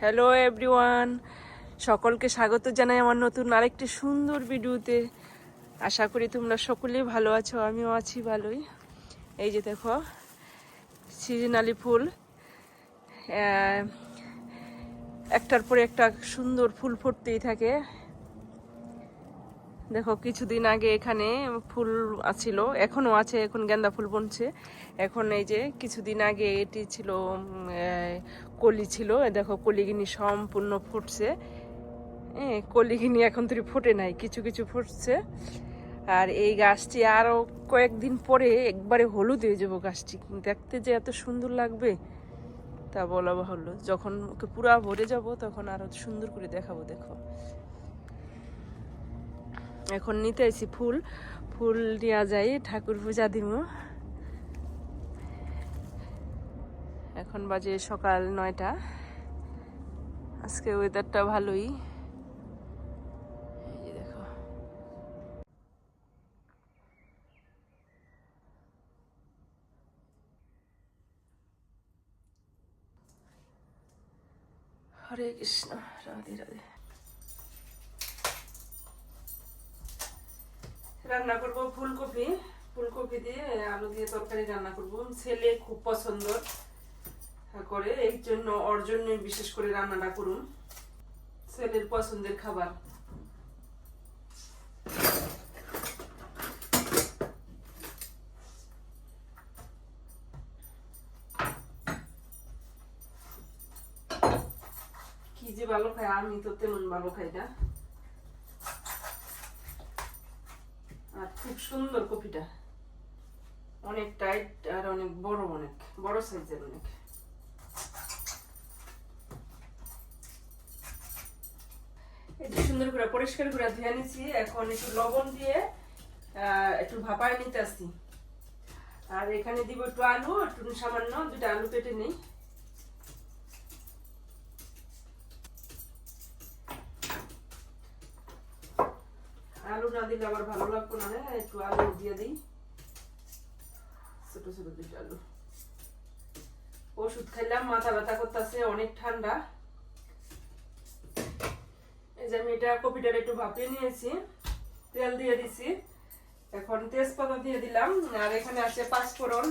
Hello everyone সকলকে স্বাগত জানাই আমার নতুন আরেকটি সুন্দর ভিডিওতে। আশা করি তোমরা সকলেই ভালো আছো, আমিও আছি ভালোই। এই যে দেখো, সিজনালি ফুল। একটার পরে একটা সুন্দর ফুল ফুটতেই থাকে। দেখো, কিছুদিন আগে এখানে ফুল আছিল, এখনও আছে, এখন গেন্দা ফুল বনছে। এখন এই যে কিছুদিন আগে এটি ছিল কলি ছিল দেখো, কলিগিনি সম্পূর্ণ ফুটছে। হ্যাঁ কলিগিনি এখন তুই ফুটে নাই, কিছু কিছু ফুটছে। আর এই গাছটি আরও কয়েকদিন পরে একবারে হলুদ হয়ে যাব গাছটি। দেখতে যে এত সুন্দর লাগবে, তা বলা হলো যখন ওকে পুরা ভরে যাব, তখন আরও সুন্দর করে দেখাবো, দেখো। এখন নিতে আইছি ফুল। ফুল নেওয়া যায় ঠাকুর পূজা দিব এখন বাজে সকাল নয়টা। আজকে ওয়েদারটা ভালোই। দেখো। হরে কৃষ্ণ, রাধে রাধে। রান্না করব ফুলকপি। ফুলকপি দিয়ে আলু দিয়ে তরকারি রান্না করব। ছেলে খুব পছন্দ করে এই জন্য ওর জন্য বিশেষ করে রান্নাটা করুন। ছেলের পছন্দের খাবার। কি যে ভালো খায়, আমি তো তেমন ভালো খাই না। খুব সুন্দর কপিটা। অনেক টাইট আর অনেক বড় অনেক, বড় সাইজের অনেক। এই সুন্দর করে পরিষ্কার করে ধুয়ে নিছি এখন একটু লবণ দিয়ে একটু ভাপায় নিতে আসি আর এখানে দিব একটু আলু, একটু সামান্য দুটা আলু কেটে নিই। আলু না দিলে আবার ভালো লাগবে না হ্যাঁ একটু আলু দিয়ে দিই। ছোট ছোট দুটো আলু। ওষুধ খাইলাম, মাথা ব্যথা করতেছে, অনেক ঠান্ডা। এই যে আমি এটা কপিটার একটু ভাপিয়ে নিয়েছি, তেল দিয়ে দিছি। এখন তেজপাতা দিয়ে দিলাম, আর এখানে আছে পাঁচফোড়ন।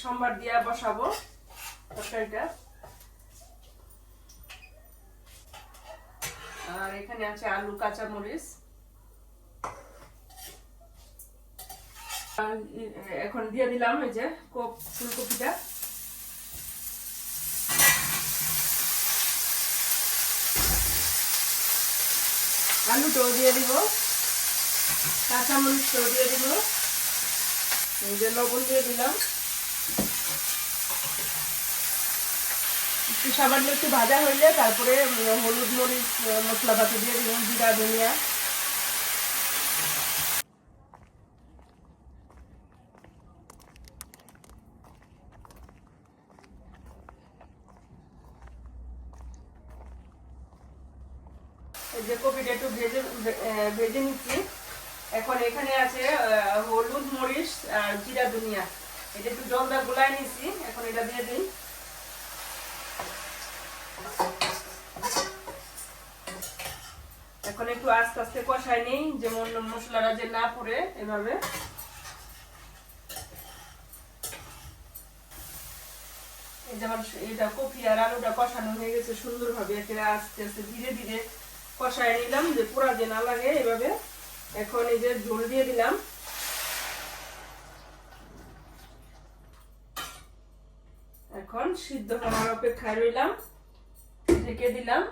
সোমবার দিয়া বসাবো তরকারিটা। আর এখানে আছে আলু কাঁচা মরিচ এখন দিয়ে দিলাম এই যে কোপ ফুলকপিটা। আলুটাও দিয়ে দিব কাঁচা মরিচটাও দিয়ে দিব। যে লবণ দিয়ে দিলাম। একটু সামান্য একটু ভাজা হইলে তারপরে হলুদ মরিচ মশলা পাতি দিয়ে দিলাম, জিরা, ধনিয়া। যে কপিটা একটু ভেজে ভেজে নিচ্ছি। এখন এখানে আছে হলুদ মরিচ আর জিরা, ধনিয়া। এটা একটু জল দা গুলাই নিচ্ছি এখন এটা দিয়ে দিই। এখন একটু আস্তে আস্তে কষাই নেই, যেমন মশলাটা যে না পড়ে এভাবে। যেমন এটা কপি আর আলুটা কষানো হয়ে গেছে আস্তে আস্তে ধীরে ধীরে কষাই নিলাম, যে পুরা যে না লাগে এভাবে। এখন এই যে ঝোল দিয়ে দিলাম। এখন সিদ্ধ হওয়ার অপেক্ষায় রইলাম, ঢেকে দিলাম।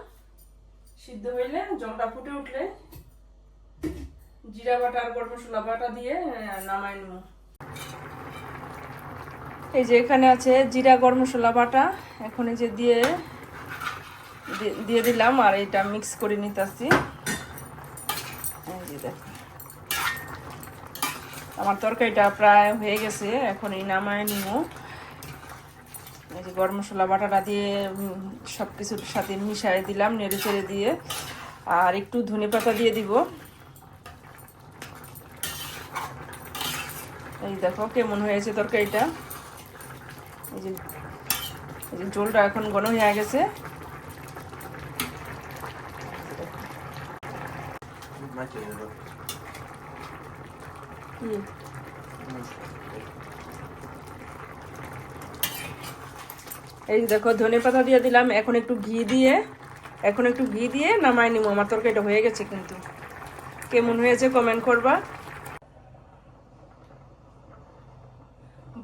সিদ্ধ হইলে জলটা ফুটে উঠলে জিরা বাটা আর গরম মশলা বাটা দিয়ে নামাই নেব। এই যে এখানে আছে জিরা, গরম মশলা বাটা। এখন এই যে দিয়ে দিয়ে দিলাম আর এটা মিক্স করে নিতেছি। আমার তরকারিটা প্রায় হয়ে গেছে, এখন এই নামায় নিব। এই যে গরম মশলা বাটাটা দিয়ে সব কিছুর সাথে মিশিয়ে দিলাম নেড়ে চেড়ে দিয়ে। আর একটু ধনে পাতা দিয়ে দিব। এই দেখো কেমন হয়েছে তরকারিটা। এই যে এই যে ঝোলটা এখন ঘন হয়ে গেছে। হুম। এই দেখো, ধনে পাতা দিয়ে দিলাম। এখন একটু ঘি দিয়ে, এখন একটু ঘি দিয়ে নামাই নিবো আমার তরকারিটা হয়ে গেছে কিন্তু। কেমন হয়েছে কমেন্ট করবা?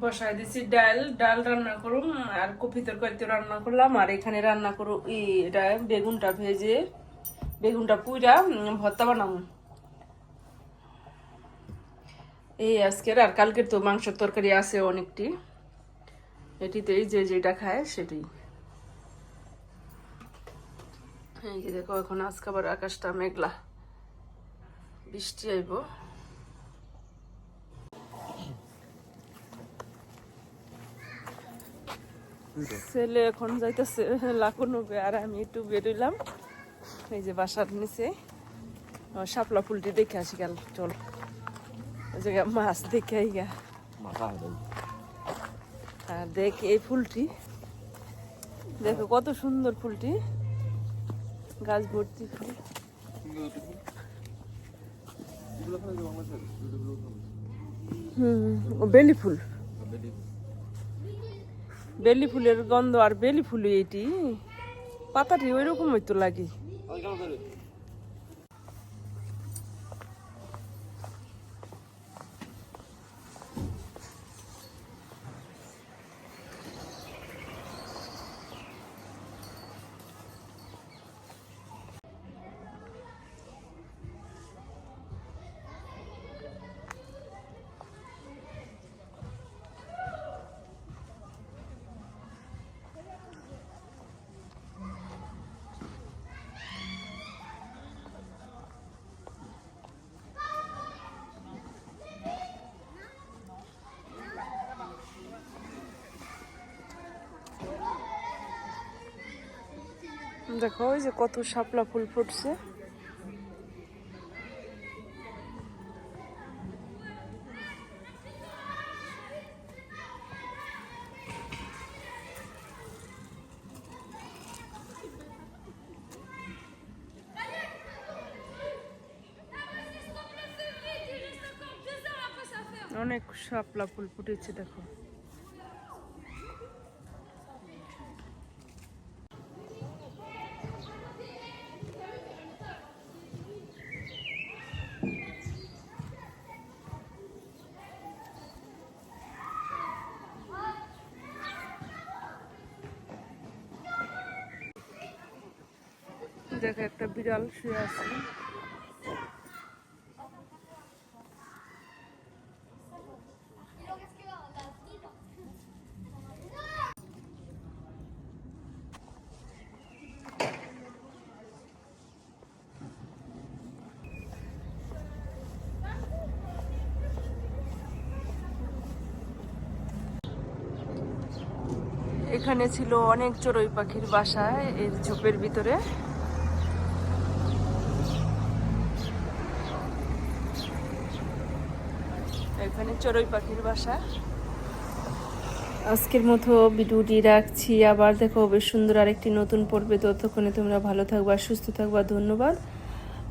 বসাই দিছি ডাল। ডাল রান্না করুম, আর কপি তরকারিতে রান্না করলাম। আর এখানে রান্না করু এটা বেগুনটা ভেজে, বেগুনটা পুইরা ভর্তা বানাবো। এই আজকের, আর কালকের তো মাংসের তরকারি আছে অনেকটি। এটিতেই যে যেটা খায় সেটাই। এই দেখো, এখন আজকে আবার আকাশটা মেঘলা। বৃষ্টি আইব। ছেলে এখন যাইতেছে লাকুনুকে আর আমি একটু বেরোইলাম এই যে বাসার নিচে। শাপলা ফুলটি দেখে আসি গেল, চল। ওই জায়গায় মাছ দেখে আই গা আর দেখ, এই ফুলটি। দেখো, কত সুন্দর ফুলটি। গাছ ভর্তি ফুল। হুম, ও বেলি ফুল। বেলি ফুলের গন্ধ আর বেলি ফুল এটি। পাতাটি ওই রকম হইতো লাগে। দেখো যে কত শাপলা ফুল ফুটছে। অনেক শাপলা ফুল ফুটেছে দেখো। দেখো একটা বিড়াল শুয়ে আছে। এখানে ছিল অনেক চড়ুই পাখির বাসা এই ঝোপের ভিতরে। এখানে চড়ুই পাখির বাসা। আজকের মতো ভিডিওটি রাখছি। আবার দেখো, বেশ সুন্দর আরেকটি নতুন পর্বে। ততক্ষণে তোমরা ভালো থাকবা, সুস্থ থাকবা। ধন্যবাদ।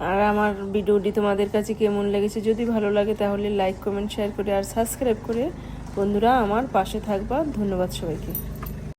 আর আমার ভিডিওটি তোমাদের কাছে কেমন লেগেছে যদি ভালো লাগে, তাহলে লাইক, কমেন্ট, শেয়ার করে আর সাবস্ক্রাইব করে বন্ধুরা আমার পাশে থাকবা। ধন্যবাদ সবাইকে।